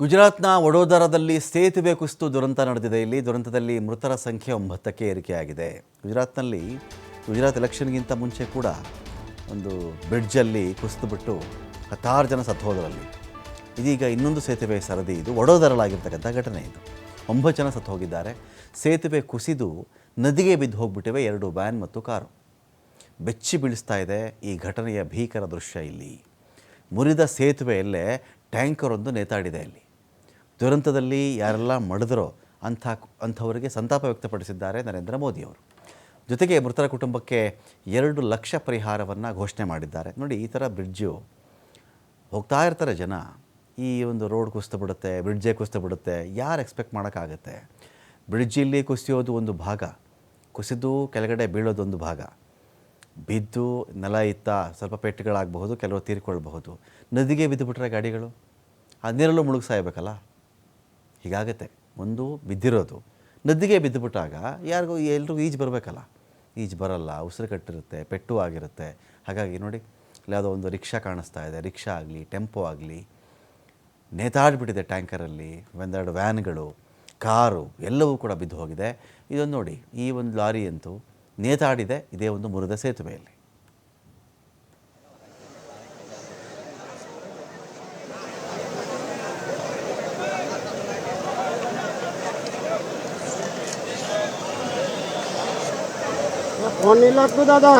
ಗುಜರಾತ್ನ ವಡೋದರದಲ್ಲಿ ಸೇತುವೆ ಕುಸಿತು ದುರಂತ ನಡೆದಿದೆ. ಇಲ್ಲಿ ದುರಂತದಲ್ಲಿ ಮೃತರ ಸಂಖ್ಯೆ ಒಂಬತ್ತಕ್ಕೆ ಏರಿಕೆಯಾಗಿದೆ. ಗುಜರಾತ್ನಲ್ಲಿ ಗುಜರಾತ್ ಎಲೆಕ್ಷನ್ಗಿಂತ ಮುಂಚೆ ಕೂಡ ಒಂದು ಬ್ರಿಡ್ಜಲ್ಲಿ ಕುಸಿದು ಬಿಟ್ಟು ಹತ್ತಾರು ಜನ ಸತ್ತೋದರಲ್ಲಿ ಇದೀಗ ಇನ್ನೊಂದು ಸೇತುವೆ ಸರದಿ. ಇದು ವಡೋದರಲಾಗಿರ್ತಕ್ಕಂಥ ಘಟನೆ ಇದು. ಒಂಬತ್ತು ಜನ ಸತ್ತು ಹೋಗಿದ್ದಾರೆ ಸೇತುವೆ ಕುಸಿದು ನದಿಗೆ ಬಿದ್ದು ಹೋಗ್ಬಿಟ್ಟಿವೆ ಎರಡು ವ್ಯಾನ್ ಮತ್ತು ಕಾರು. ಬೆಚ್ಚಿ ಬೀಳಿಸ್ತಾ ಇದೆ ಈ ಘಟನೆಯ ಭೀಕರ ದೃಶ್ಯ ಇಲ್ಲಿ. ಮುರಿದ ಸೇತುವೆಯಲ್ಲೇ ಟ್ಯಾಂಕರ್ ಒಂದು ನೇತಾಡಿದೆ ಅಲ್ಲಿ ದುರಂತದಲ್ಲಿ ಯಾರೆಲ್ಲ ಮಡಿದರೋ ಅಂಥ ಅಂಥವರಿಗೆ ಸಂತಾಪ ವ್ಯಕ್ತಪಡಿಸಿದ್ದಾರೆ ನರೇಂದ್ರ ಮೋದಿಯವರು ಜೊತೆಗೆ ಮೃತರ ಕುಟುಂಬಕ್ಕೆ ಎರಡು ಲಕ್ಷ ಪರಿಹಾರವನ್ನು ಘೋಷಣೆ ಮಾಡಿದ್ದಾರೆ. ನೋಡಿ, ಈ ಥರ ಬ್ರಿಡ್ಜು ಹೋಗ್ತಾ ಇರ್ತಾರೆ ಜನ. ಈ ಒಂದು ರೋಡ್ ಕುಸಿದು ಬಿಡುತ್ತೆ ಬ್ರಿಡ್ಜೇ ಕುಸಿದು ಬಿಡುತ್ತೆ ಯಾರು ಎಕ್ಸ್ಪೆಕ್ಟ್ ಮಾಡೋಕ್ಕಾಗತ್ತೆ? ಬ್ರಿಡ್ಜಲ್ಲಿ ಕುಸಿಯೋದು ಒಂದು ಭಾಗ, ಕುಸಿದು ಕೆಳಗಡೆ ಬೀಳೋದು ಒಂದು ಭಾಗ. ಬಿದ್ದು ನೆಲ ಇತ್ತ ಸ್ವಲ್ಪ ಪೆಟ್ಟುಗಳಾಗಬಹುದು ಕೆಲವರು ತೀರಿಕೊಳ್ಳಬಹುದು ನದಿಗೆ ಬಿದ್ದುಬಿಟ್ರೆ ಗಾಡಿಗಳು? ಆ ನೀರಲ್ಲೂ ಮುಳುಗಿಸ್ತಾ ಹೀಗಾಗತ್ತೆ. ಒಂದು ಬಿದ್ದಿರೋದು. ನದಿಗೆ ಬಿದ್ದುಬಿಟ್ಟಾಗ ಯಾರಿಗೂ ಎಲ್ರಿಗೂ ಈಜು ಬರಬೇಕಲ್ಲ. ಈಜು ಬರಲ್ಲ, ಉಸಿರು ಕಟ್ಟಿರುತ್ತೆ, ಪೆಟ್ಟು ಆಗಿರುತ್ತೆ. ಹಾಗಾಗಿ ನೋಡಿ ಇಲ್ಲ ಯಾವುದೋ ಒಂದು ರಿಕ್ಷಾ ಕಾಣಿಸ್ತಾ ಇದೆ. ರಿಕ್ಷಾ ಆಗಲಿ, ಟೆಂಪೋ ಆಗಲಿ, ನೇತಾಡಿಬಿಟ್ಟಿದೆ ಟ್ಯಾಂಕರಲ್ಲಿ ಒಂದೆರಡು ವ್ಯಾನ್ಗಳು, ಕಾರು, ಎಲ್ಲವೂ ಕೂಡ ಬಿದ್ದು ಹೋಗಿದೆ. ಇದೊಂದು ನೋಡಿ, ಈ ಒಂದು ಲಾರಿ ಅಂತೂ ನೇತಾಡಿದೆ, ಇದೇ ಒಂದು ಮುರಿದ ಸೇತುವೆಯಲ್ಲಿ. ফোন দাদা।